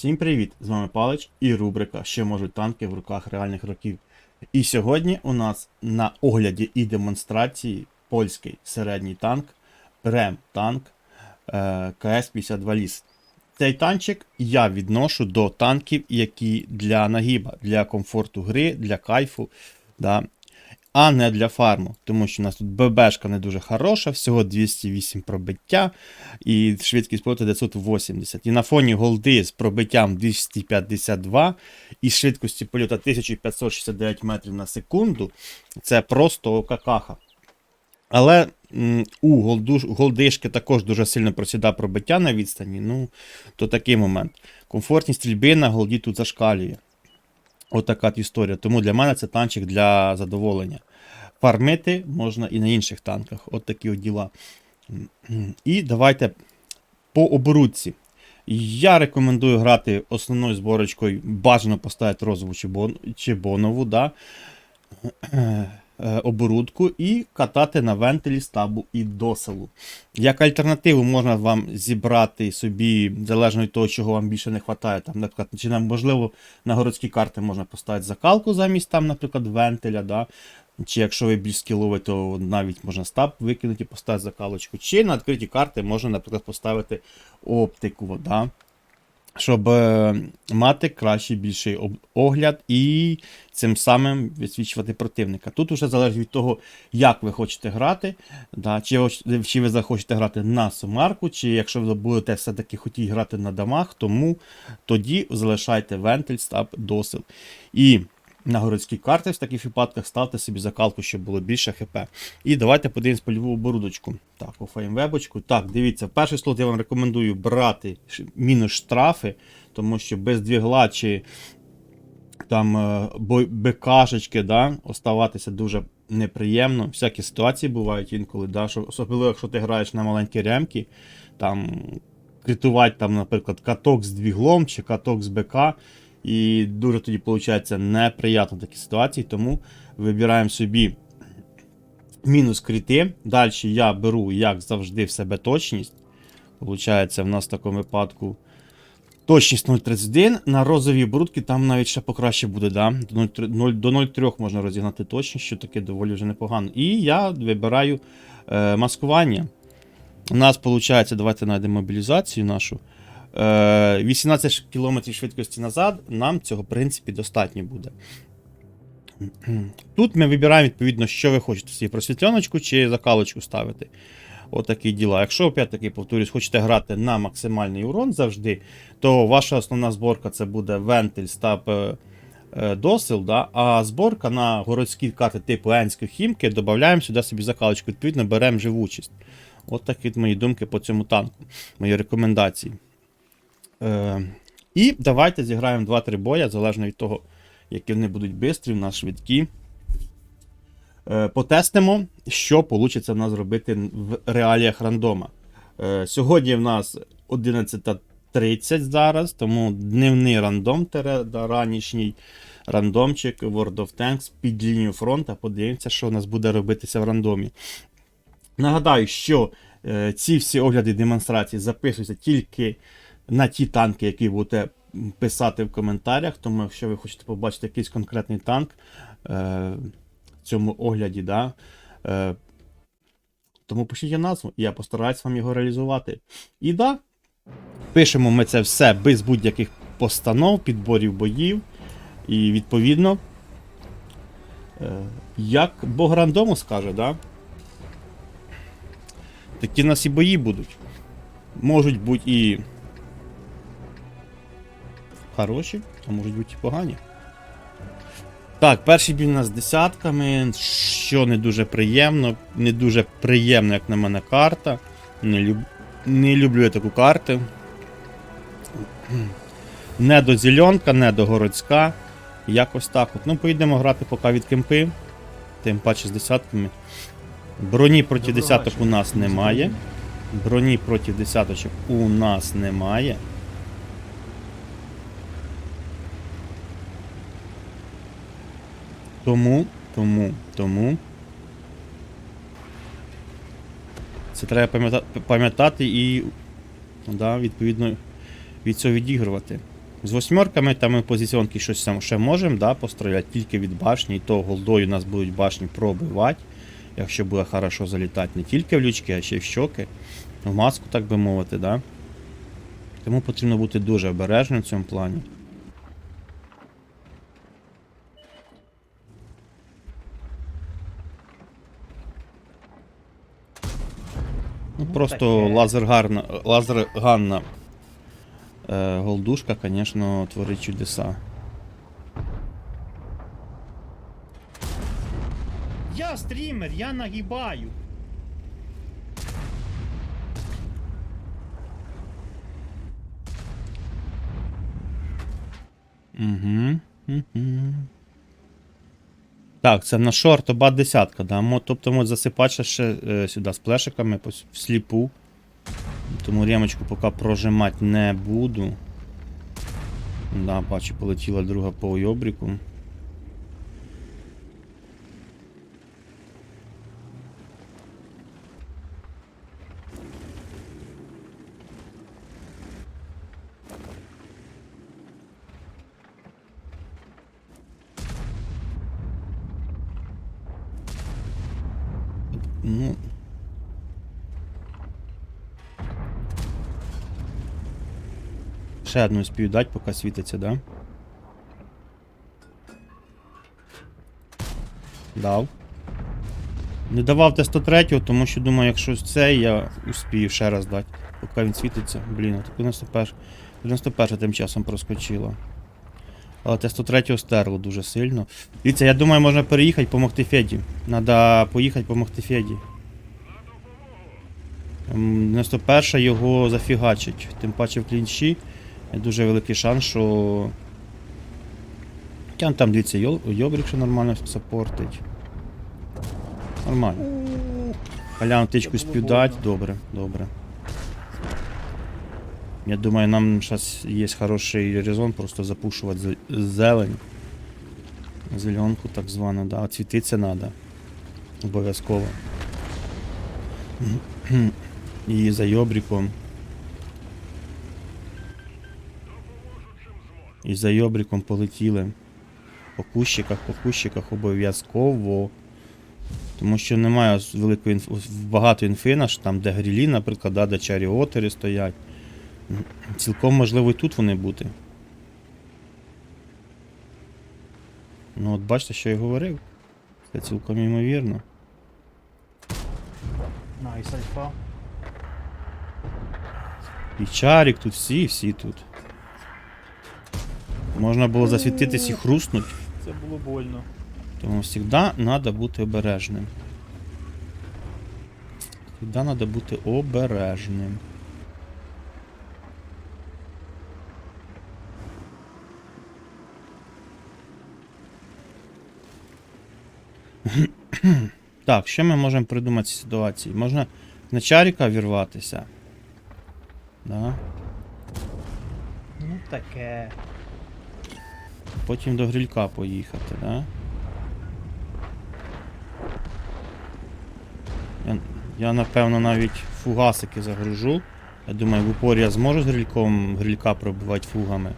Всім привіт! З вами Палич і рубрика Що можуть танки в руках реальних років. І сьогодні у нас на огляді і демонстрації польський середній танк Рем танк е, КС-52 Ліс. Цей танчик я відношу до танків, які для нагіба, для комфорту гри, для кайфу, да, а не для фарму. Тому що у нас тут ББшка не дуже хороша, всього 208 пробиття і швидкість польоту 980. І на фоні голди з пробиттям 252 і швидкості польоту 1569 метрів на секунду. Це просто какаха. Але у голдишки також дуже сильно просіда пробиття на відстані. Ну, то такий момент. Комфортність стрільби на голді тут зашкалює. Отака от історія. Тому для мене це танчик для задоволення. Фармити можна і на інших танках. От такі от діла. І давайте по оборудці. Я рекомендую грати основною зборочкою. Бажано поставити розову чи, бонову. Да? Е, оборудку і катати на вентилі стабу і доселу. Як альтернативу можна вам зібрати собі, залежно від того, чого вам більше не вистачає. Там, наприклад, чи нам, можливо, на городські карти можна поставити закалку замість там, наприклад, вентиля. Да? Чи якщо ви більш скіловий, то навіть можна стаб викинути, і поставити закалочку. Чи на відкриті карти можна, наприклад, поставити оптику. Да? Щоб е, мати кращий більший огляд і цим самим відсвічувати противника. Тут вже залежить від того, як ви хочете грати, да, чи, чи ви захочете грати на сумарку, чи якщо ви будете все-таки хотіти грати на дамах, тому тоді залишайте вентиль, стаб, досил. І на городські карти в таких випадках ставте собі закалку, щоб було більше хп. І давайте подивимось польову оборудочку. Так, по феймвебочку. Так, дивіться, перший слот я вам рекомендую брати мінус штрафи, тому що без двігла чи там е, БКшечки, да, оставатися дуже неприємно. Всякі ситуації бувають інколи, да, що, особливо якщо ти граєш на маленькі ремки, там критувати, там, наприклад, каток з двіглом чи каток з БК. І дуже тоді виходить неприємно такі ситуації, тому вибираємо собі мінус крити. Далі я беру, як завжди, в себе точність. Получається, в нас в такому випадку точність 0,31. На розовій брудки там навіть ще покраще буде. Да? До 0,3 0 До 0,3 можна розігнати точність, що таке доволі вже непогано. І я вибираю е, маскування. У нас виходить, давайте знайдемо мобілізацію нашу. Е, 18 км швидкості назад, нам цього, в принципі, достатньо буде. Тут ми вибираємо, відповідно, що ви хочете собі просвітленочку чи закалочку ставити. Отакі діла. Якщо, опять-таки, повторюсь, хочете грати на максимальний урон завжди, то ваша основна зборка це буде вентиль, стаб, е, е, досил, да? а зборка на городські карти типу Енської хімки додаємо сюди собі закалочку, відповідно, беремо живучість. От такі мої думки по цьому танку, мої рекомендації. Е, і давайте зіграємо 2-3 боя, залежно від того, які вони будуть швидкі, в нас швидкі. Е, потестимо, що вийде в нас зробити в реаліях рандома. Е, сьогодні в нас 11.30 зараз, тому дневний рандом, ранішній рандомчик World of Tanks під лінію фронту. Подивимося, що у нас буде робитися в рандомі. Нагадаю, що е, ці всі огляди демонстрації записуються тільки на ті танки, які будете писати в коментарях. Тому, якщо ви хочете побачити якийсь конкретний танк е, в цьому огляді, да, е, тому пишіть назву, і я постараюсь вам його реалізувати. І да, пишемо ми це все без будь-яких постанов, підборів боїв. І відповідно, е, як Бог рандому скаже, да? такі в нас і бої будуть. Можуть бути і хороші, а можуть бути і погані. Так, перший бій у нас з десятками, що не дуже приємно. Не дуже приємно, як на мене, карта. Не, люб... не люблю я таку карту. Не до зеленка, не до городська. Якось так. от. Ну, поїдемо грати поки від кемпи. Тим паче з десятками. Броні проти десяток у нас немає. Броні проти десяточок у нас немає. Тому, тому, тому. Це треба пам'ятати і, да, відповідно, від цього відігрувати. З восьмерками там ми позиціонки щось там ще можемо да, постріляти тільки від башні, і то голдою нас будуть башні пробивати. Якщо буде хорошо залітати не тільки в лючки, а ще й в щоки, в маску, так би мовити, да. Тому потрібно бути дуже обережним в цьому плані. Ну, Ну, просто таке. лазергарна, лазерганна е, голдушка, звісно, творить чудеса. Я стрімер, я нагибаю. Угу. Угу. Так, це на шорт оба десятка, да? Тобто можуть засипати ще е, сюди з плешиками в всліпу. Тому ремочку поки прожимати не буду. Да, бачу, полетіла друга по ойобріку. Ну. Ще одну спію дать, поки світиться, да? Дав. Не давав Т-103, тому що думаю, якщо це, я успію ще раз дати. Поки він світиться. Блін, а так 91. 91 тим часом проскочило. Але Т-103 стерло дуже сильно. Дивіться, я думаю, можна переїхати помогти Феді. Надо поїхати помогти Феді. 91 його зафігачить. Тим паче в клінчі. Є дуже великий шанс, що. Хоча там, дивіться, Йо- Йобрік ще нормально саппортить. Нормально. Халяну тичку співдать, добре, добре. Я думаю, нам зараз є хороший резон просто запушувати зелень. Зеленку так звану, да. Цвітиться треба. Обов'язково. І за йобріком. І за йобріком полетіли. По кущиках, по кущиках обов'язково. Тому що немає великої інф... багато інфи наш, там, де грілі, наприклад, да, де чаріотери стоять. Цілком можливо і тут вони бути. Ну от бачите, що я говорив. Це цілком ймовірно. Найс, альфа. І чарік тут всі, всі тут. Можна було засвітитись і хруснуть. Це було больно. Тому завжди треба бути обережним. Завжди треба бути обережним. Так, що ми можемо придумати в цій ситуації? Можна на чаріка вірватися. Да. Ну таке. Потім до грилька поїхати, да? Я, я напевно навіть фугасики загружу. Я думаю, в упорі я зможу з грильком грилька пробивати фугами.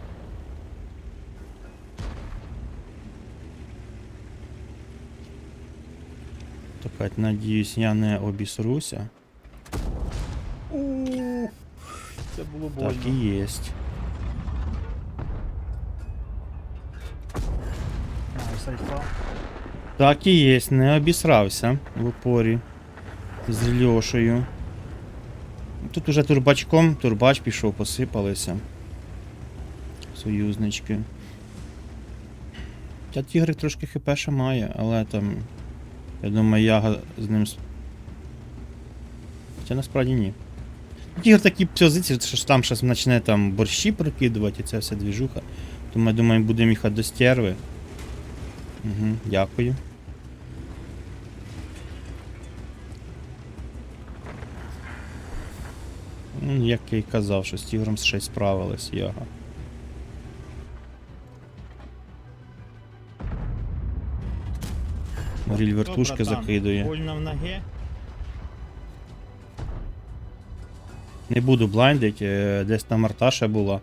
Так, надіюсь, я не обісруся. Це було больно. Так і єсть. Найс. Так і є, не обісрався в упорі з Льошею. Тут уже турбачком, турбач пішов, посипалися. Союзнички. Та тігрик трошки хп має, але там. Я думаю, яга з ним. Хоча насправді ні. Тігр такі позиції, що там щось почне там борщі прокидувати, і це все двіжуха. Тому я думаю, будемо їхати до стерви. Угу, дякую. Ну, Як я й казав, що з тігром ще й справилась яга. Ріль вертушки закидує. Больно в ноге. Не буду блайндить, е, десь там арта ще була.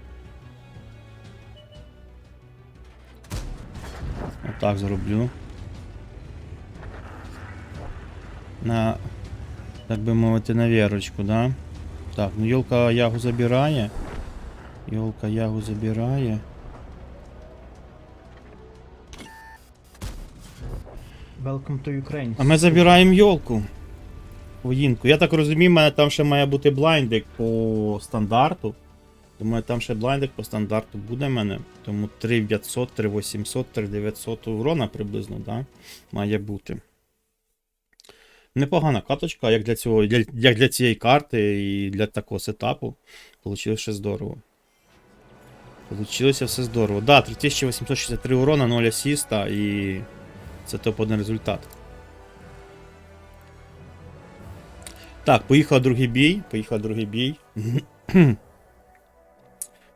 Так зроблю. На, так би мовити, на вірочку, да? Так, ну Йолка ягу забирає. Йолка ягу забирає. Welcome to Ukraine. А ми забираємо йолку. Воїнку. Я так розумію, в мене там ще має бути блайндик по стандарту. Думаю, там ще блайндик по стандарту буде в мене. Тому 3500, 3800, 3900 урона приблизно, да? Має бути. Непогана каточка, як для цього, для, як для цієї карти і для такого сетапу. Получилось ще здорово. Получилося все здорово. Да, 3863 урона, 0 асіста і це топ-1 результат. Так, поїхав другий бій. Поїхав другий бій.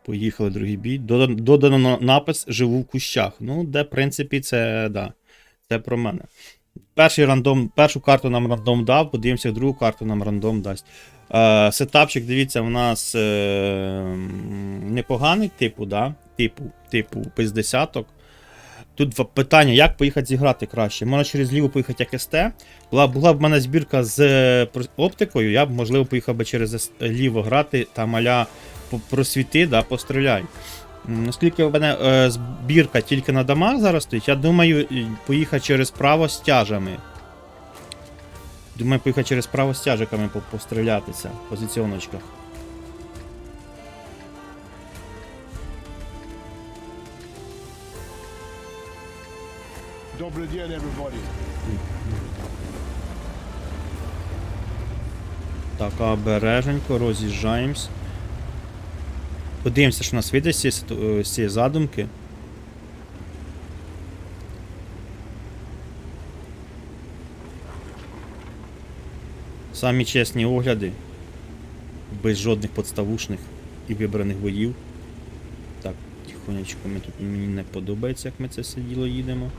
Поїхали другий бій. Дода- Додано напис Живу в кущах. Ну, де, в принципі, це да. Це про мене. Перший рандом, першу карту нам рандом дав, подивимося, другу карту нам рандом дасть. Е, сетапчик, дивіться, у нас е, непоганий, типу, да? Типу, типу, без. Тут питання, як поїхати зіграти краще. Можна через ліву поїхати як СТ. Була, була б в мене збірка з е, оптикою, я б, можливо, поїхав би через ліво грати та маля по- просвіти, да, постріляй. М, Оскільки в мене е, збірка тільки на дамаг зараз стоїть, я думаю, поїхати через право з тяжами. Думаю, поїхати через право з тяжиками пострілятися в позиціоночках. Добрый день, everybody. Так, обереженько, роз'їжджаємось. Подивимося, що у нас вийде е, з цієї задумки. Самі чесні огляди. Без жодних подставушних і вибраних боїв. Так, тихонечко ми тут мені не подобається, як ми це все діло їдемо.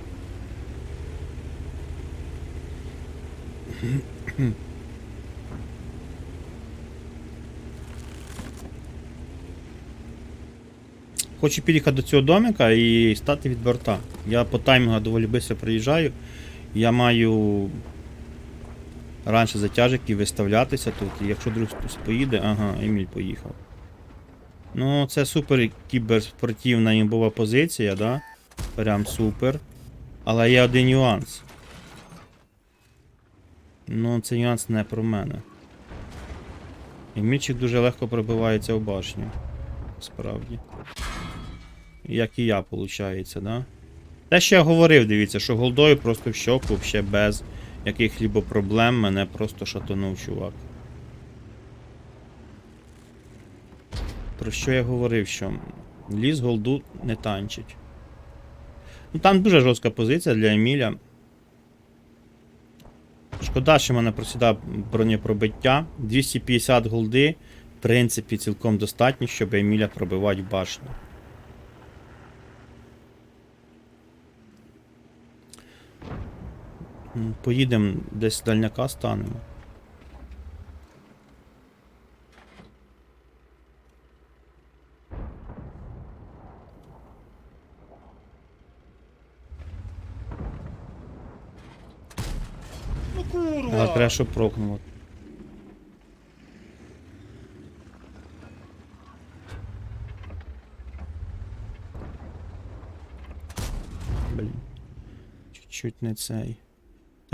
Хочу під'їхати до цього домика і стати від борта. Я по таймінгу доволі швидко приїжджаю. Я маю раніше затяжики виставлятися тут. І якщо друг хтось поїде, ага, Еміль поїхав. Ну, це супер кіберспортивна імбова позиція, да? Прям супер. Але є один нюанс. Ну, цей нюанс не про мене. Емільчик дуже легко пробивається в башню. Справді. Як і я, виходить, да? Те, що я говорив, дивіться, що голдою просто в щоку, ще без яких-либо проблем мене просто шатонув чувак. Про що я говорив, що ліс голду не танчить. Ну там дуже жорстка позиція для Еміля. Шкода, що в мене просідає бронепробиття. 250 голди, в принципі, цілком достатньо, щоб Еміля пробивати башню. Поїдемо десь дальняка станемо. Ну курва! Але треба, щоб прокнуло. Блін. Чуть-чуть не цей.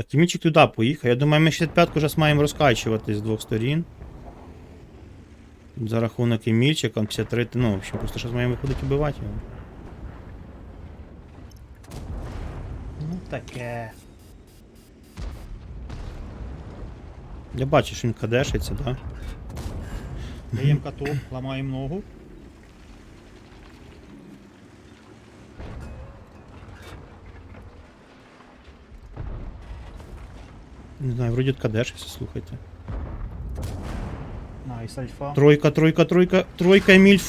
Так, і туди поїхав. Я думаю, ми 65-ку зараз маємо розкачувати з двох сторін. За рахунок Емільчика, 53, ну, в общем, просто зараз маємо виходити вбивати його. Ну таке. Я бачу, що він кадешиться, так? Да? Даємо каток, ламаємо ногу. Не знаю, вроді кадешиться, слухайте. Найс, альфа. Тройка, тройка, тройка, тройка Еміль,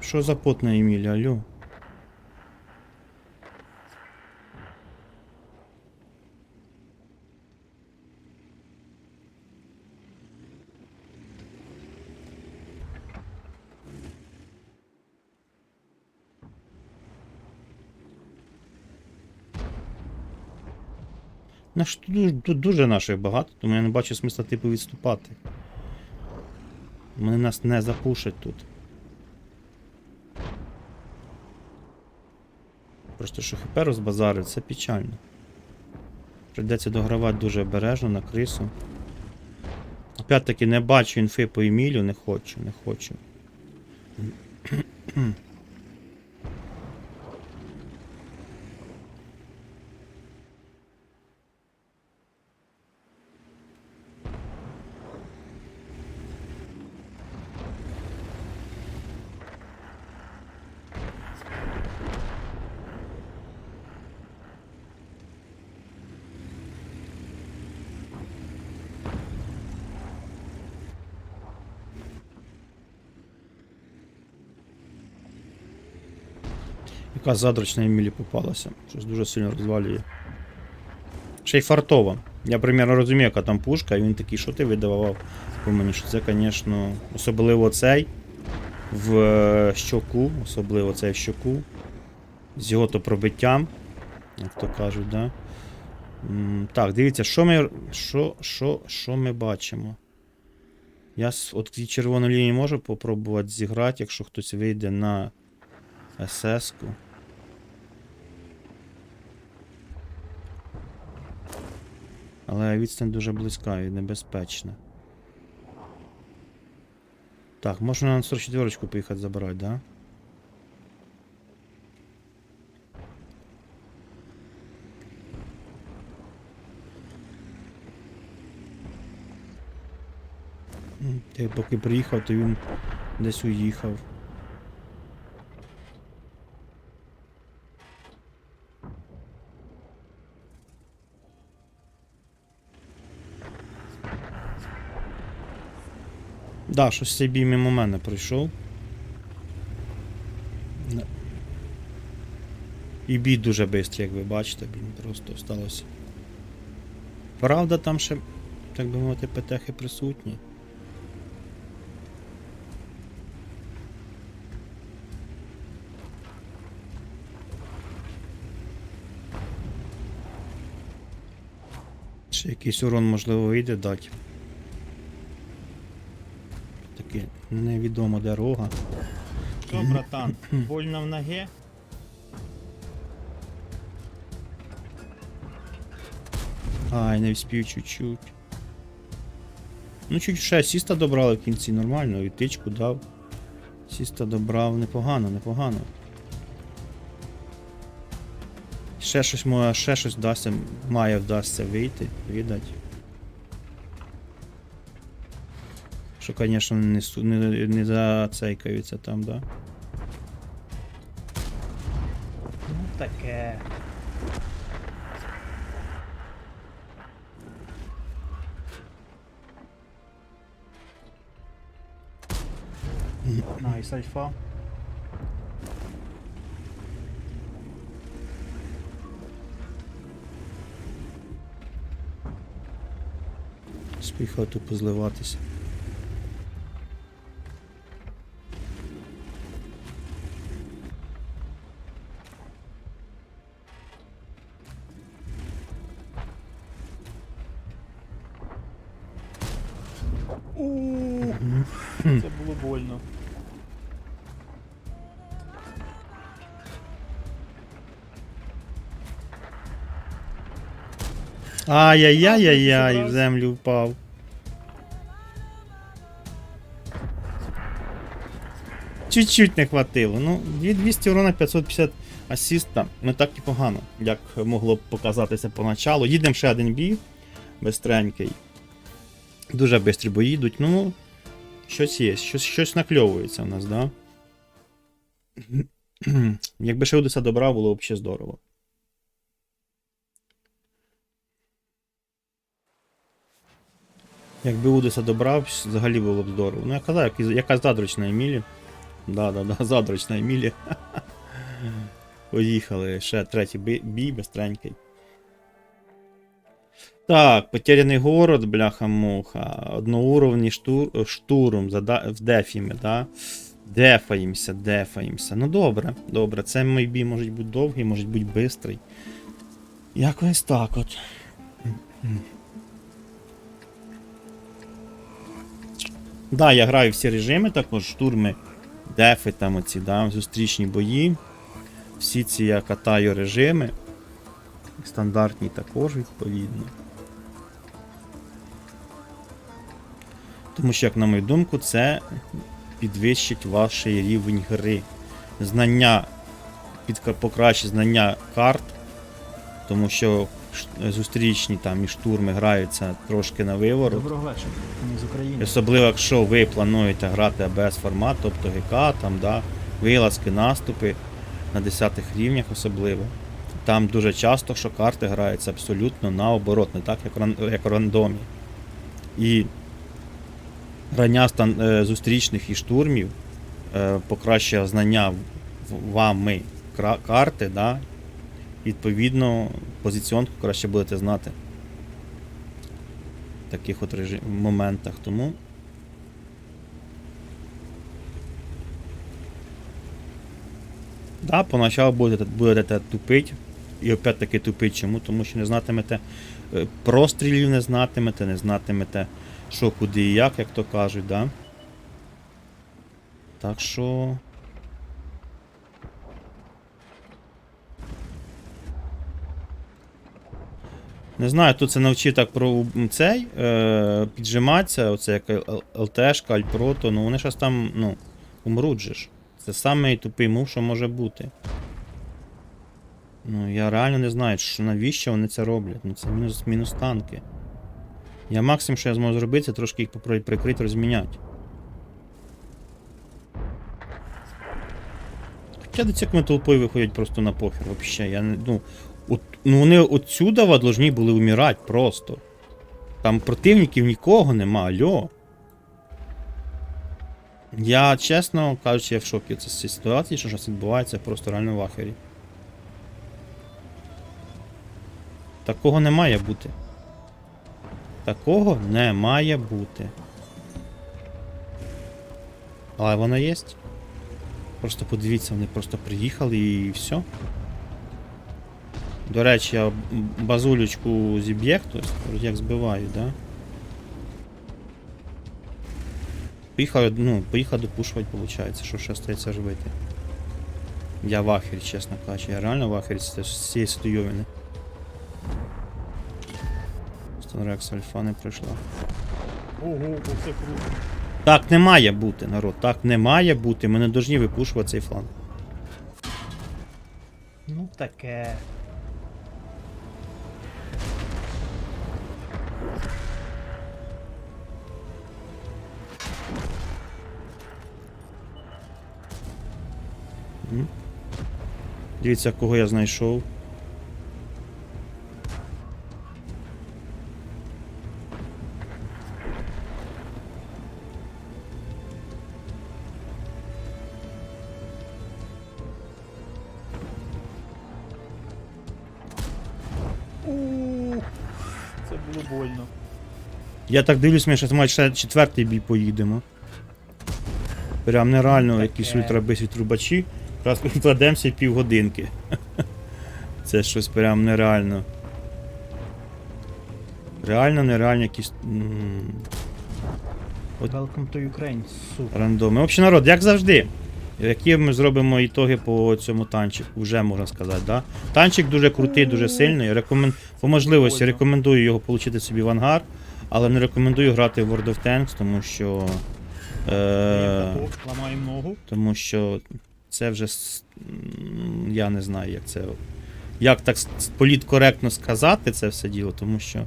Що за потна Еміль, алло? Наш, тут, тут дуже наших багато, тому я не бачу смисла типу відступати. Вони нас не запушать тут. Просто що ХП розбазарив, це печально. Прийдеться догравати дуже обережно на крису. Опять-таки не бачу інфи по Емілю, не хочу, не хочу. Яка задрочна Емілі попалася. Щось дуже сильно розвалює. Ще й фартова. Я примерно розумію, яка там пушка, і він такий, що ти видавав по мені, що це, звісно, особливо цей в е, щоку, особливо цей в щоку. З його то пробиттям, як то кажуть, да? Так, дивіться, що ми, що, що, що ми бачимо. Я от червону лінію можу попробувати зіграти, якщо хтось вийде на СС-ку. Але відстань дуже близька і небезпечна. Так, можна на 44 поїхати забирати, да? М, Ти поки приїхав, то він десь уїхав. Да, щось цей бій мимо мене пройшов. І бій дуже швидкий, як ви бачите, блін, просто сталося. Правда, там ще, так би мовити, петехи присутні. Ще якийсь урон можливо вийде дати. Таки невідома дорога. Що, братан, больно в ноге? Ай, не вспів чуть-чуть. Ну, чуть ще асіста добрали в кінці, нормально, і тичку дав. Асіста добрав непогано, непогано. Ще щось ще щось вдасться, має вдасться вийти, віддать. Що, звісно, не, не, не зацейкаються там, да? Ну таке. Найс, альфа. Спіхав тут позливатися. Ай-яй-яй-яй-яй, в землю впав. Чуть-чуть не хватило. Ну, 200 урона 550 асіста. Не так і погано, як могло б показатися поначалу. Їдемо ще один бій. Бистренький. Дуже швидкі бої йдуть. Ну, щось є, щось, щось накльовується у нас, да? Якби ще Одеса добра, було б ще здорово. Якби Удеса добрав, взагалі було б здорово. Ну я казав, як- яка задрочна Емілі. Да, да, да, задрочна Емілі. Поїхали. Ще третій бій, бистренький. Так, потеряний город, бляха-муха. Одноуровний штур, штурм зада- в дефімі, да? Дефаємося, дефаємося. Ну добре, добре. Це мій бій може бути довгий, може бути бистрий. Якось так от. Да, я граю всі режими, також штурми, дефи, там оці, да, зустрічні бої. Всі ці я катаю режими. Стандартні також, відповідно. Тому що, як на мою думку, це підвищить ваш рівень гри. Знання, покращить знання карт, тому що зустрічні там і штурми граються трошки на виворот. Доброго вечора. Ми з України. Особливо, якщо ви плануєте грати АБС формат, тобто ГК, там, да, вилазки, наступи на 10 рівнях особливо. Там дуже часто, що карти граються абсолютно наоборот, не так, як, в рандомі. І грання е, зустрічних і штурмів е, покращує знання вами карти, да, відповідно, позиціонку краще будете знати в таких от режим, моментах. Тому Да, поначалу будете, будете тупить. І опять-таки тупить. Чому? Тому що не знатимете е, прострілів, не знатимете, не знатимете, що куди і як, як то кажуть, да? Так що. Не знаю, тут це навчив так про цей е, піджиматися, оце як ЛТшка, Альпрото, ну вони щось там, ну, умруть же ж. Це самий тупий мув, що може бути. Ну, я реально не знаю, що навіщо вони це роблять. Ну це мінус, мінус танки. Я максимум, що я зможу зробити, це трошки їх прикрити, розміняти. Хоча до цих толпою виходять просто на похер, вообще. Я не, ну, ну вони отсюда должні були вмирати просто. Там противників нікого нема, альо. Я, чесно кажучи, я в шокі з цієї ситуації, що щось відбувається просто реально в ахері. Такого не має бути. Такого не має бути. Але воно є. Просто подивіться, вони просто приїхали і все. До речі, я базулечку зіб'є хтось, як збиваю, да? Поїхав, ну, поїхав допушувати, виходить, що ще стається робити. Я в ахері, чесно кажучи, я реально в ахері з цієї стойовини. Станрекс альфа не пройшла. Ого, оце круто. Так не має бути, народ, так не має бути. Ми не повинні випушувати цей фланг. Ну таке. Дивіться, кого я знайшов. Це було больно. Я так дивлюсь, ми ще має ще четвертий бій поїдемо. Прям нереально якісь ультрабисі трубачі. Раз кладемося і півгодинки. Це щось прям нереально. Реально, нереально якісь. От- Welcome to Ukraine, супер. Рандоми. Взагалі, народ, як завжди. Які ми зробимо ітоги по цьому танчику, вже можна сказати, да? Танчик дуже крутий, дуже сильний. Рекомен... По можливості рекомендую його отримати собі в ангар, але не рекомендую грати в World of Tanks, тому що. Е... Ламаємо ногу. Тому що це вже. Я не знаю, як це. Як так політкоректно сказати це все діло, тому що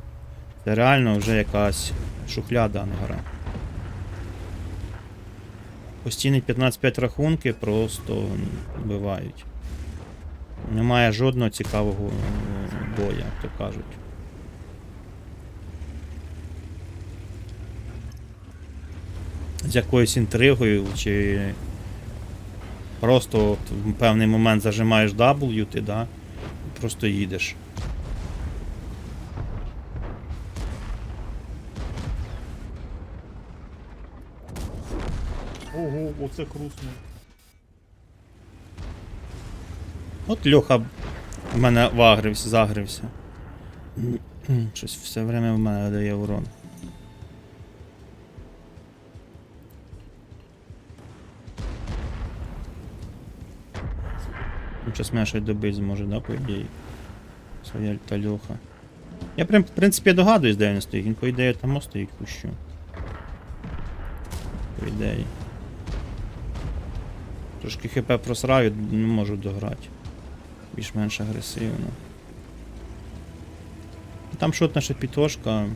це реально вже якась шухляда, а не. Постійні 15-5 рахунки просто вбивають. Немає жодного цікавого боя, як то кажуть. З якоюсь інтригою чи просто от в певний момент зажимаєш W, ти, да? просто їдеш. Ого, оце хруснув. От Льоха в мене вагрився, загрився. Щось все время в мене дає урон. Зараз мене щось добить зможе, да, по ідеї. Своя альтальоха. Я прям, в принципі, догадуюсь, де він стоїть. Він, по ідеї, там стоїть кущу. По ідеї. Трошки хп просраю, не можу дограти. Більш-менш агресивно. Там шот наша пітошка.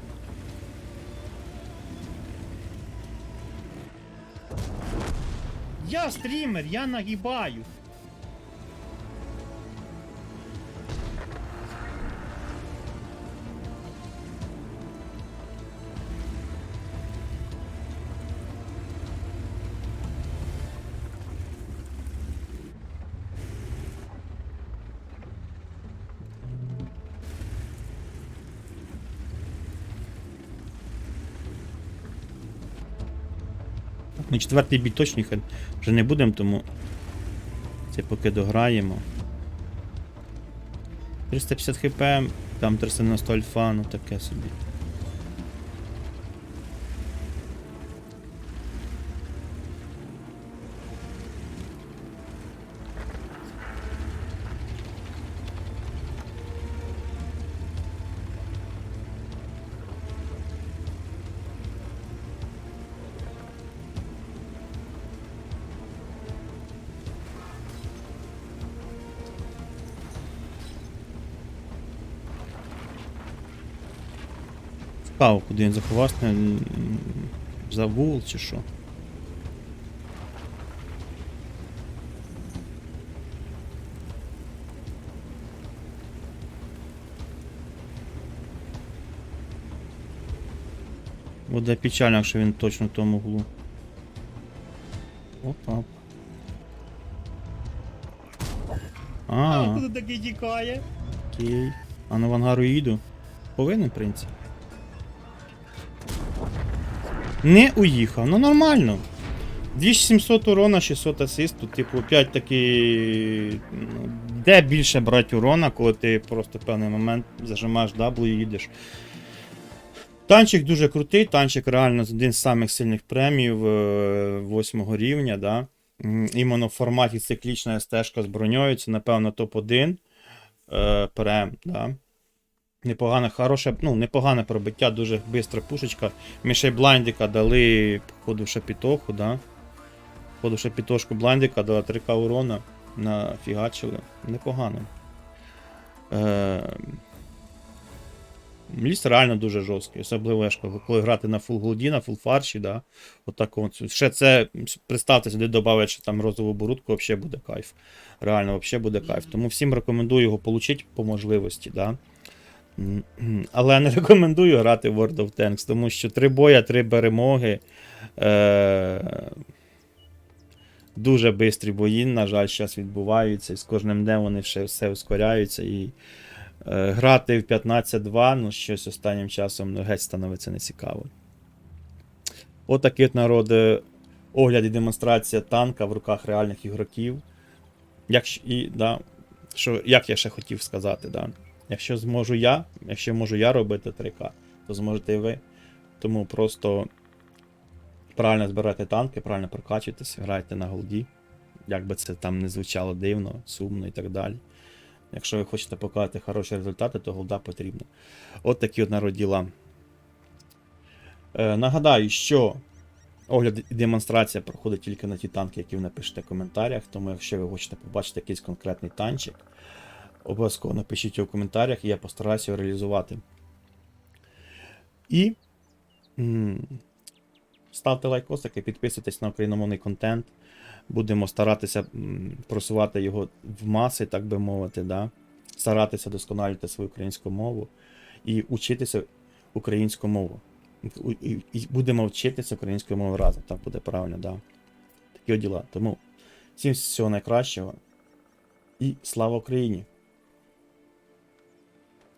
Я стрімер, я нагибаю. Ми четвертий бій точно вже не будемо, тому це поки дограємо. 350 хп, там 390 альфа, ну таке собі. Цікаво, куди він заховався, за вул чи що. Буде печально, якщо він точно в тому углу. Опа. А, куди такий тікає? окей. А на вангару їду. Повинен, в принципі. Не уїхав, ну нормально. 2700 урона, 600 асисту, типу, опять таки. ну, Де більше брати урона, коли ти просто в певний момент зажимаєш W і їдеш. Танчик дуже крутий, танчик реально один з самих сильних премів 8 рівня. Да? Іменно в форматі циклічна стежка з броньою, це, напевно, топ-1 е, прем. Да? Непогане, хороше, ну, непогане пробиття, дуже бистра пушечка. Ми ще дали, походу, ще пітоху, да? Походу, ще пітошку блайндика дали 3к урона, нафігачили. Непогано. Е... Ліс реально дуже жорсткий, особливо кажу, коли грати на фул голді, на фул фарші, да? Отак от. Ще це, представте, сюди додавати ще там розову борудку, взагалі буде кайф. Реально, взагалі буде кайф. Тому всім рекомендую його отримати по можливості, да? Але не рекомендую грати в World of Tanks, тому що три боя, три перемоги. Е- дуже бистрі бої, на жаль, зараз відбуваються, і з кожним днем вони ще все ускоряються. І е- грати в 15-2, ну щось останнім часом ну, геть становиться нецікаво. Отакий от народ е, огляд і демонстрація танка в руках реальних ігроків. Як, і, да, що, як я ще хотів сказати, да. Якщо зможу я, якщо можу я робити 3К, то зможете і ви. Тому просто правильно збирайте танки, правильно прокачуйтесь, грайте на голді. Як би це там не звучало дивно, сумно і так далі. Якщо ви хочете показати хороші результати, то голда потрібна. От такі от народ діла. Е, нагадаю, що огляд і демонстрація проходить тільки на ті танки, які ви напишете в коментарях. Тому якщо ви хочете побачити якийсь конкретний танчик, обов'язково напишіть його в коментарях, і я постараюся його реалізувати. І ставте лайкосики, підписуйтесь на україномовний контент. Будемо старатися просувати його в маси, так би мовити, да? старатися досконалювати свою українську мову і учитися українську мову. І будемо вчитися українською мовою разом, так буде правильно, да. Такі діла. Тому всім всього найкращого і слава Україні!